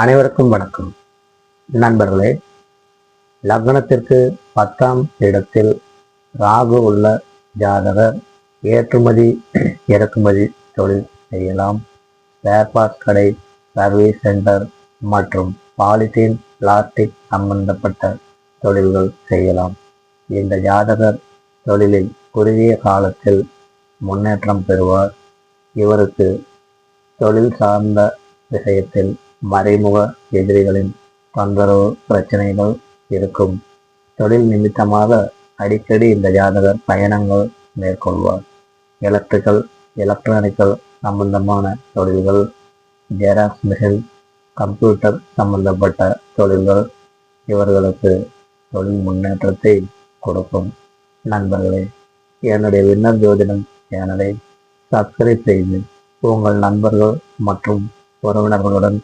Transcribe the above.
அனைவருக்கும் வணக்கம். நண்பர்களே லக்னத்திற்கு பத்தாம் இடத்தில் ராகு உள்ள ஜாதகர் ஏற்றுமதி இறக்குமதி தொழில் செய்யலாம். வேர்பாஸ் கடை சர்வீஸ் சென்டர் மற்றும் பாலித்தீன் பிளாஸ்டிக் சம்பந்தப்பட்ட தொழில்கள் செய்யலாம். இந்த ஜாதகர் தொழிலில் குறுகிய காலத்தில் முன்னேற்றம் பெறுவார். இவருக்கு தொழில் சார்ந்த விஷயத்தில் மறைமுக எதிரிகளின் தொந்தரவு பிரச்சனைகள் இருக்கும். தொழில் நிமித்தமாக அடிக்கடி இந்த ஜாதகர் பயணங்கள் மேற்கொள்வார். எலக்ட்ரிக்கல் எலக்ட்ரானிக்கல் சம்பந்தமான தொழில்கள் ஜெராக்ஸ் மிஷின் கம்ப்யூட்டர் சம்பந்தப்பட்ட தொழில்கள் இவர்களுக்கு தொழில் முன்னேற்றத்தை கொடுக்கும். நண்பர்களே என்னுடைய விண்ணர் ஜோதிடம் சேனலை சப்ஸ்கிரைப் செய்து உங்கள் நண்பர்கள் மற்றும் உறவினர்களுடன்